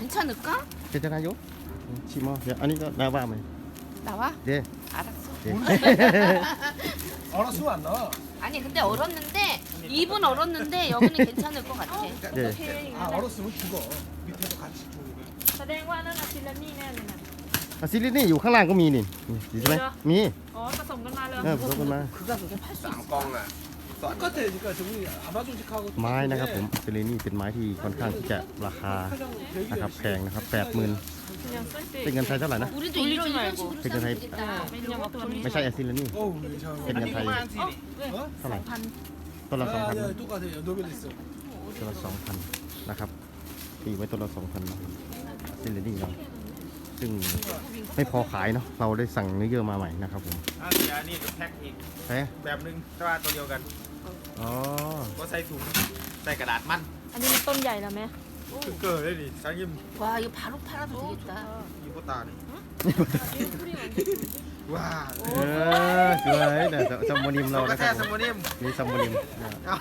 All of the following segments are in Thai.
괜찮을까? 괜찮아요? 치마. 야, 아니 나 나와 뭐. 나와? 네. 알았어. 네. 알았으면 안 나와. 아니 근데 얼었는데 입은 얼었는데 여기는 괜찮을 것 같아. โอ 네. เคอย่าง 아 นั้นแหละ 얼었으면 죽어. 밑에도 같이 죽어. แสดงว่านั่นอะซิลานี่แน่เลยนะ 아, 실리นี่อยู่ข้างล่างก็มีนี่นี่ใช่ไหม เหรอ มี อ๋อผสมกันมาเลย เออผสมกันมา 그가 그게 팔 수 있어. 쌍꽁아 똑같아. 그러니까 저기 아마존직하고 ไม้นะครับผมซิลินี่เป็นไม้ที่ค่อนข้างที่จะราคานะครับแพงนะครับแปดหมื่น 그냥 쓸때 เป็นเงินไทยเท่าไหร่นะ 우리도 돌리지 이런, 이런 말고. 식으로 그게 싸면 다 되겠다. 왜냐면 돌리지 ไม่ใช่แอซิลินี่ 어우, 참. เป็นเงินไทย 어? 왜? เท่าไหร่ 반 ต้นละสองพัน 아, 야, 똑같아요. 노벨리스. ต้นละสองพันนะครับตีไว้ต้นละสองพันนะครับซิลินี่เราซึ่งไม่พอขายเนาะเราได้สั่งเนื้อเยื่อมาใหม่นะครับผม อันนี้อันนี้กับแพ็คอีก แพ้ แบบหนึงแต่ว่าตัวเดียวกัน อ๋อ ก็ใส่ถุงใส่กระดาษมัน อันนี้มันต้นใหญ่แล้วไหม คือเกิดเลยดิสังยิม 와 이거 바로 팔아도 되겠다. ยูโบตาเนี่ยว้า เออสวยแต่ซัมโมนิมเรา เราก็ นะค แค่ รับ สมุนิม มีซัมโมนิมนะครับ เอา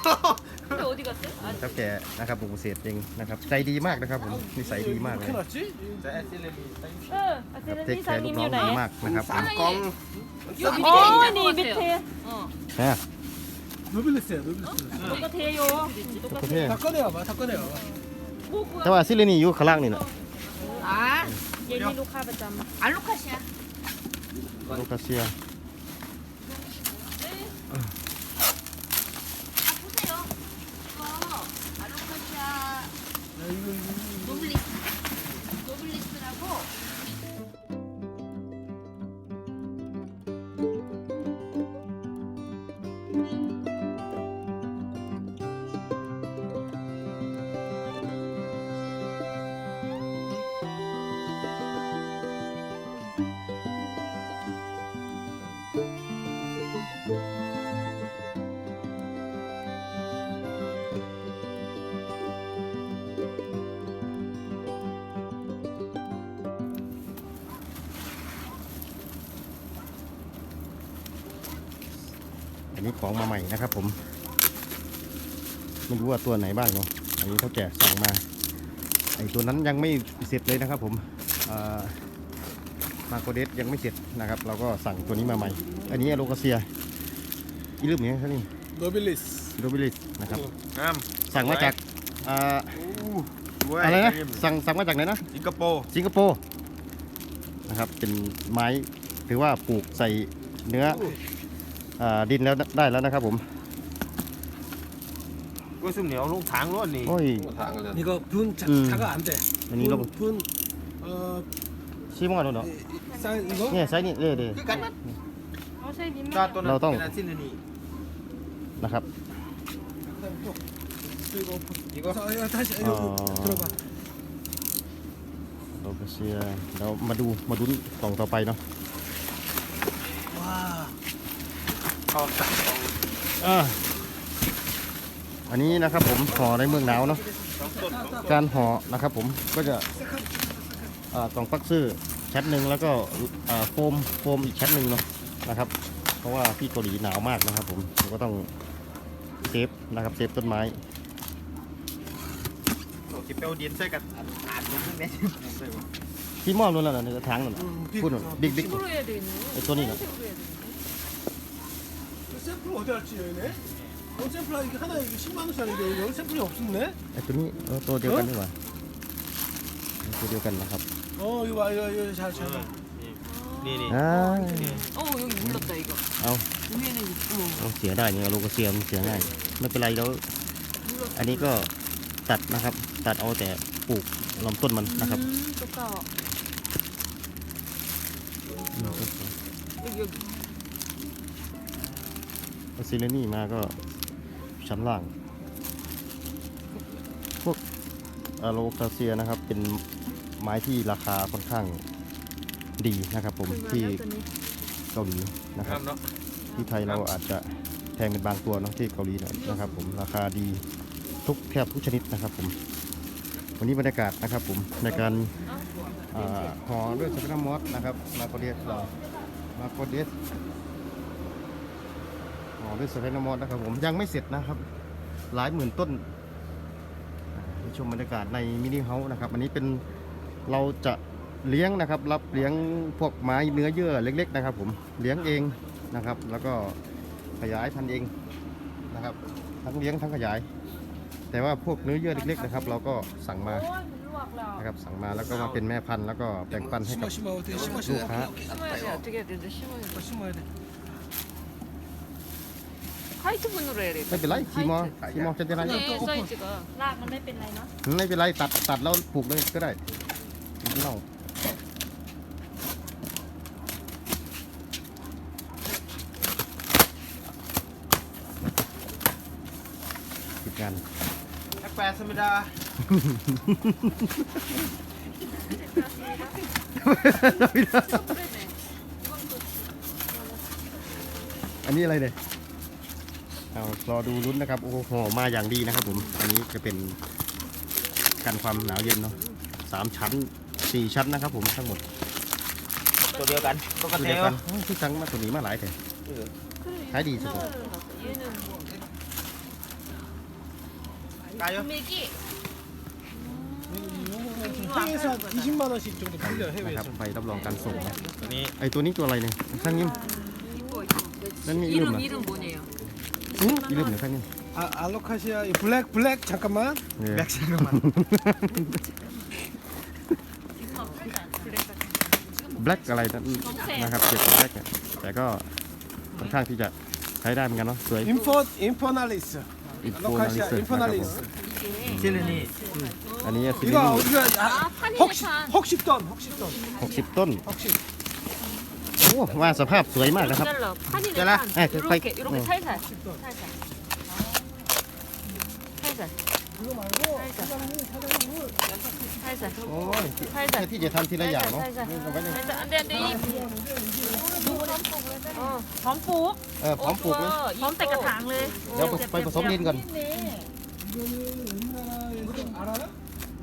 근데 어디 갔어? 아, เจ้าแก่นะครับผมเศษเองนะครับใจดีมากนะครับผมนิสัยดีมากเลย 이렇게 났지? จะแอสซิเลนี 어, 아, ครับเทค 셀레니 แคร์ลูก 사님 น้อง อยู่ไหน ดีมากนะครับผม กล้อง 어, 니 밑에 어. นะ 노벨리스야, 노벨리스. 똑같아요. โอเค 똑같아. 다 꺼내와봐, 다 꺼내와봐. 뭐 แต่ว่าซิลินี่อยู่ข้างล่างนี่นะ 아 얘니 루카ประจำ 알로카시아. โลคาเซีย อันนี้ของมาใหม่นะครับ ผม ไม่รู้ว่าตัวไหนบ้างเนาะอันนี้เขาแจกสั่งมาไอตัวนั้นยังไม่เสร็จเลยนะครับ ผมมาโคเดสยังไม่เสร็จนะครับ เราก็สั่งตัวนี้มาใหม่ อันนี้โลกาเซียอีลืมเนี้ยครับนี่โดบิลิสโดบิลิสนะครับสั่งมาจากอะไรนะสั่งสั่งมาจากไหนนะสิงคโปร์สิงคโปร์นะครับเป็นไม้ถือว่าปลูกใส่เนื้อ ดินแล้วได้แล้วนะครับผม ก็ซุ่มเหนียวลูกทางล้วนนี่ โอ้ย 이거 분 자, 음. 자가 안 돼. 아니, 이거 뭐- 분, 분, 어, ชิมก่อนดูเนาะ 쌀 이거? เนี่ยไซส์นี่เลยเด คือกัน เอาใช่ดินไหม ก็ตัวนั้น เราต้อง เป็นแอสซิเลนี นะครับ 그다음에 또 그리고 이거 자, 야, 다시 이거 어. 들어봐. โลกาเซียเรามาดูมาดูกล่องต่อไปเนาะ 와, อันนี้นะครับผมห่อในเมืองหนาวเนาะการห่อนะครับผมก็จะกล่องฟักซื้อชั้นหนึ่งแล้วก็โฟมโฟมอีกชั้นหนึ่งเนาะนะครับ เพราะว่าที่เกาหลีหนาวมากนะครับผมผมก็ต้องเซฟนะครับเซฟต้นไม้จิเปลดินใส่กับอ่านลม็ดที่มอบนู่นแล้วนะถังนู่นพูดหน่อยบิ๊กบิ๊กตัวนี้เนาะ 그 샘플 어디 갔지 얘네? 어 샘플 이게 하나 이게 10만 원짜리인데 여기 샘플이 없었네? ไอ้ตัวนี้เออตัวเดียวกันดีกว่าตัวเดียวกันนะครับ 어 이거 봐 이거 이거 잘 เอ 잘. อนี่นี่ อ่า 어 여기 물렀다 이거. เอา 위에는 있고. เอาเสียได้เนี่ยโลกาเซียมันเสียง่ายไม่เป็นไรแล้วอันนี้ก็ตัดนะครับ ตัดเอาแต่ปลูกลำต้นมันนะครับ 음, 좋다. 여기 여기. ซีเรนี่มาก็ชั้นล่าง พวกอะโลคาเซียนะครับ เป็นไม้ที่ราคาค่อนข้างดีนะครับ ผมที่เกาหลีนะครับที่ไทยเราอาจจะแพงเป็นบางตัวเนาะที่เกาหลีนะครับ ผมราคาดีทุกแทบทุกชนิดนะครับ ผม วันนี้บรรยากาศนะครับ ผมในการห่อด้วยสเปนมอสนะครับมาโกเดสมาโกเดส ของด้วยสเปนนมอสนะครับผมยังไม่เสร็จนะครับ หลายหมื่นต้นชมบรรยากาศในมินิเฮาส์นะครับ อันนี้เป็นเราจะเลี้ยงนะครับ รับเลี้ยงพวกไม้เนื้อเยื่อเล็ก ๆ นะครับ ผมเลี้ยงเองนะครับ แล้วก็ขยายพันธุ์เองนะครับ ทั้งเลี้ยงทั้งขยาย แต่ว่าพวกเนื้อเยื่อเล็ก ๆ นะครับ เราก็สั่งมานะครับสั่งมาแล้วก็มาเป็นแม่พันธุ์แล้วก็แบ่งปันให้กับลูกค้า 화이트 분으로 해야 돼 ไม่เป็นไรคีมอคีมอจะเป็นไร 네 사이즈가 รากมันไม่เป็นไรเนาะ ไม่เป็นไรตัดตัดแล้วปลูกเลยก็ได้เน่าปิดงาน 에스프레소입니다. อันนี้อะไรเนี่ย เอารอดูลุ้นนะครับ โอ้โหห่อมาอย่างดีนะครับผม อันนี้จะเป็นกันความหนาวเย็นเนาะสามชั้นสี่ชั้นนะครับผมทั้งหมด 또 되어간 ตัวเดียวกั 똑같아요. นโอ้ยที่สั่งมาตัวนี้มาหลายแต่ขายดีสุด 얘는 뭐 까요? 금액이 해외에서 한 20만 원씩 정도 팔려요 ๆนะครับ 해외에서 ไปรับรองการส่งนะ 아니 ไอตัวนี้ตัวอะไรเนี่ยช่างนิ่ม 이거 이거 นั่นมีอีลืม 이름 เหรอ 이름 뭐네요 อืมอีลืมเหรอช่างนิ่ม 아, 알로카시아 이 블랙 블랙 잠깐만 เนี่ย 맥시그만. black อะไรนั่นนะครับเกี่ยวกับ black เนี่ยแต่ก็ค่อนข้างที่จะใช้ได้เหมือนกันเนาะสวย 인포 인포날리스 อินโฟนาลิ 알로카시아 เซอร์นะครับผม 인포날리스 칠르니 อันนี้ซิลิ 이거 นี่ 우리가 아, 아 판이네 혹시 판 혹시돈 혹시돈 หกสิบต้น 혹시 โ อ้ว่าสภาพสวยมากนะครับ 잘라 판이네 잘라. 판 네, 그 이렇게 파이- 이렇게 어. 살살 살살 살살 이거 말고 사장님 사장님 살살 โอ้ย 살살 ที่จะทำทีละอย่างเนาะ 살살 นี่เอาไว้ใน 살살 안돼 안돼 이 어, 범복 เออพร้อมปลูกเลย พร้อมแต่กระถางเลย เดี๋ยวไปผสมดินก่อน 이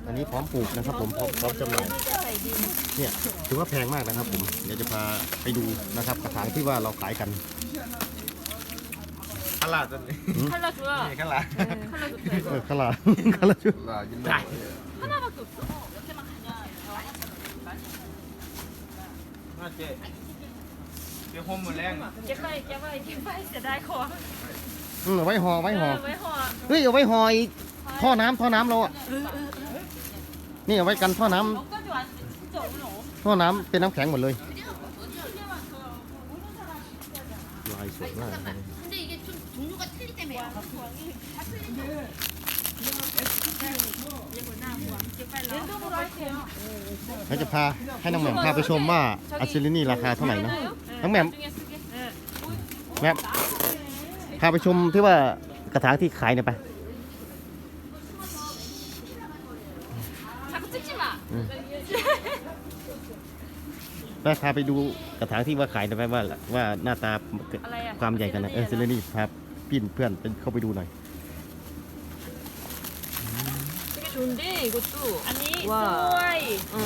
거는 우리나라에서 알아요? อันนี้พร้อมปลูกนะครับผมพร้อมพร้อมจำหน่ายเนี่ยถือว่าแพงมากนะครับผมเดี๋ยวจะพาไปดูนะครับกระถางที่ว่าเราขายกัน 칼라 졌네. 칼라 좋아 네, 칼라. 칼라 좋다 เอ 이거 อขลาดขลาดชุด 하나밖에 없어 맞지? 그 홈물랭. เก็บไปเก็บไปเก็บไปเสียดายของ อืมเอาไว้ห่อไว้ห่อ เไว้ห่อ เฮ้ยเอาไว้ห่ออีกท่อน้ำท่อน้ำเราอ่ะ นี่เอาไว้กันท่อน้ำท่อน้ำเป็นน้ำแข็งหมดเลยลายสวยมากนะครับ 근데 이게 좀 종류가 틀리 때문에요 เราจะพาให้น้องแหม่มพาไปชมว่าอัศรินี่ราคาเท่าไหร่เนอะน้องแหม่ม 나중에 쓰게 네. แหม่มพาไปชมที่ว่ากระถางที่ขายเนี่ยไป พาไปดูกระถางที่ว่าขายหน่อยไปว่าว่าหน้าตา อะไรอะ ความใหญ่กันนะเออซิลินี่พาพี่เพื่อนไปเข้าไปดูหน่อย 되게 좋은데 이것도 아니 와. 소이 어.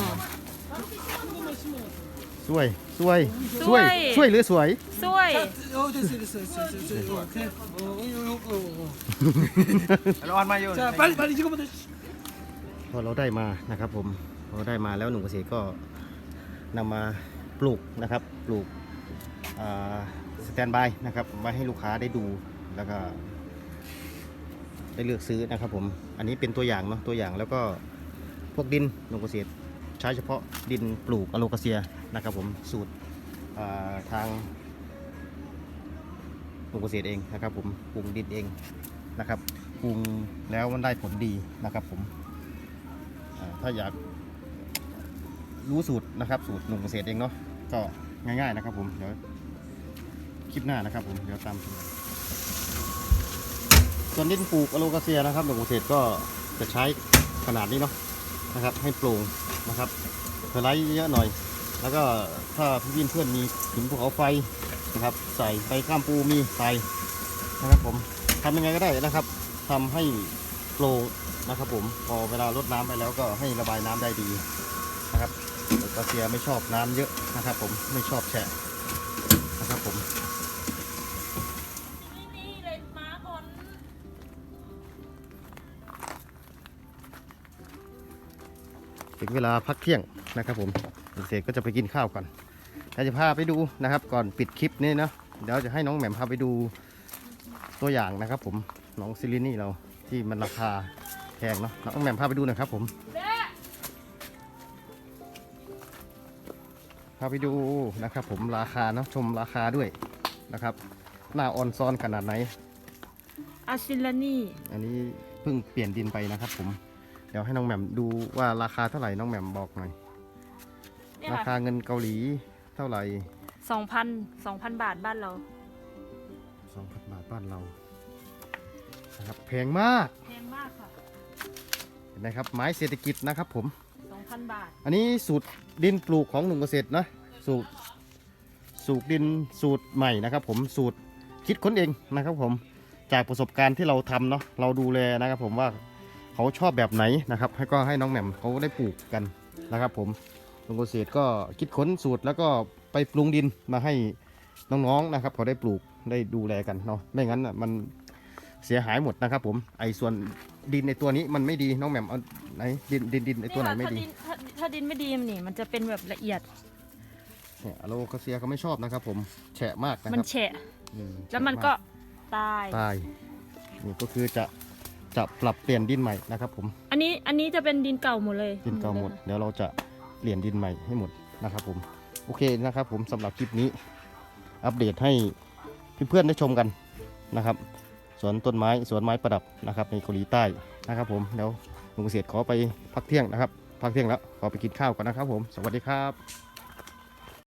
สวยสวยส ส ว วย ย สวยหรือสวย 소이 어 됐어 됐어 됐어 됐어 됐어 오케이 어 이거 이거 어, 알로 한 마요. 어. 자 빨리 빨리 이거부터 พอเราได้มานะครับผม พอได้มาแล้วหนุ่มเกษตรก็นำมาปลูกนะครับ ปลูกสแตนบายนะครับไว้ให้ลูกค้าได้ดูแล้วก็ได้เลือกซื้อนะครับผมอันนี้เป็นตัวอย่างเนาะตัวอย่างแล้วก็พวกดินหนุ่มเกษตรใช้เฉพาะดินปลูกอะโลกาเซียนะครับผมสูตรทางหนุ่มเกษตรเองนะครับผมปรุงดินเองนะครับปรุงแล้วมันได้ผลดีนะครับผมถ้าอยาก รู้สูตรนะครับสูตรหนุ่มเกษตรเองเนาะก็ง่ายๆนะครับผมเดี๋ยวคลิปหน้านะครับผมเดี๋ยวตามชมกันส่วนดินปลูกอะโลกาเซียนะครับหนุ่มเกษตรก็จะใช้ขนาดนี้เนาะนะครับ ให้โปร่งนะครับเทไลท์เยอะหน่อย แล้วก็ถ้าพี่วินเพื่อนมีหินภูเขาไฟนะครับ ใส่ใบข้ามปูมีใส่นะครับผมทำยังไงก็ได้นะครับทำให้โปร่งนะครับผมพอเวลารดน้ำไปแล้วก็ให้ระบายน้ำได้ดีนะครับ โลกาเซียไม่ชอบน้ำเยอะนะครับ ผมไม่ชอบแฉะนะครับผมถึงเวลาพักเที่ยงนะครับ ผมเสร็จก็จะไปกินข้าวก่อนเดี๋ยวจะพาไปดูนะครับ ก่อนปิดคลิปนี้นะเดี๋ยวจะให้น้องแหม่มพาไปดูตัวอย่างนะครับ ผมน้องซิลินี่เราที่มันราคาแพงเนาะน้องแหม่มพาไปดูหน่อยครับผม พาไปดูนะครับ ผมราคาเนาะชมราคาด้วยนะครับ หน้าออนซอนขนาดไหนอาซิลานี่อันนี้เพิ่งเปลี่ยนดินไปนะครับ ผม เดี๋ยวให้น้องแหม่มดูว่าราคาเท่าไหร่น้องแหม่มบอกหน่อย เนี่ยราค่ะคาเงินเกาหลีเท่าไหร่สองพันสองพันบาทบ้านเรา2,000บาทบ้านเรานะครับแพงมาก แพงมากค่ะ เห็นไหมครับไม้เศรษฐกิจนะครับผม สองพันบาท อันนี้สูตรดินปลูกของหนุ่มเกษตรนะสูตรสูตรดินสูตรใหม่นะครับ ผมสูตรคิดค้นเองนะครับ ผมจากประสบการณ์ที่เราทำเนาะเราดูแลนะครับผมว่าเขาชอบแบบไหนนะครับให้ก็ให้น้องแหม่มเขาได้ปลูกกันนะครับ ผมหนุ่มเกษตรก็คิดค้นสูตรแล้วก็ไปปรุงดินมาให้น้องๆนะครับเขาได้ปลูกได้ดูแลกันเนาะไม่งั้นอะมัน เสียหายหมดนะครับผมไอ้ส่วนดินในตัวนี้มันไม่ดีน้องแหม่มเอาไหนดินดินดินในตัวไหนไม่ดีถ้าดินถ้าถ้าดินไม่ดีมันนี่มันจะเป็นแบบละเอียดเนี่ยอะโลคาเซียเขาไม่ชอบนะครับผมแฉะมากนะคมันรับแฉะ อืแล้วมันก็แฉะตายมากตายนี่ก็คือจะจะปรับเปลี่ยนดินใหม่นะครับผม อันนี้อันนี้จะเป็นดินเก่าหมดเลยดินเก่าหมดเดี๋ยวเราจะเปลี่ยนดินใหม่ให้หมดนะครับผมโอเคนะครับผมสำหรับคลิปนี้ อัปเดตให้เพื่อนๆได้ชมกันนะครับ สวนต้นไม้สวนไม้ประดับนะครับในเกาหลีใต้นะครับ ผมเดี๋ยวลุงเกษตรขอไปพักเที่ยงนะครับพักเที่ยงแล้วขอไปกินข้าวก่อนนะครับ ผมสวัสดีครับ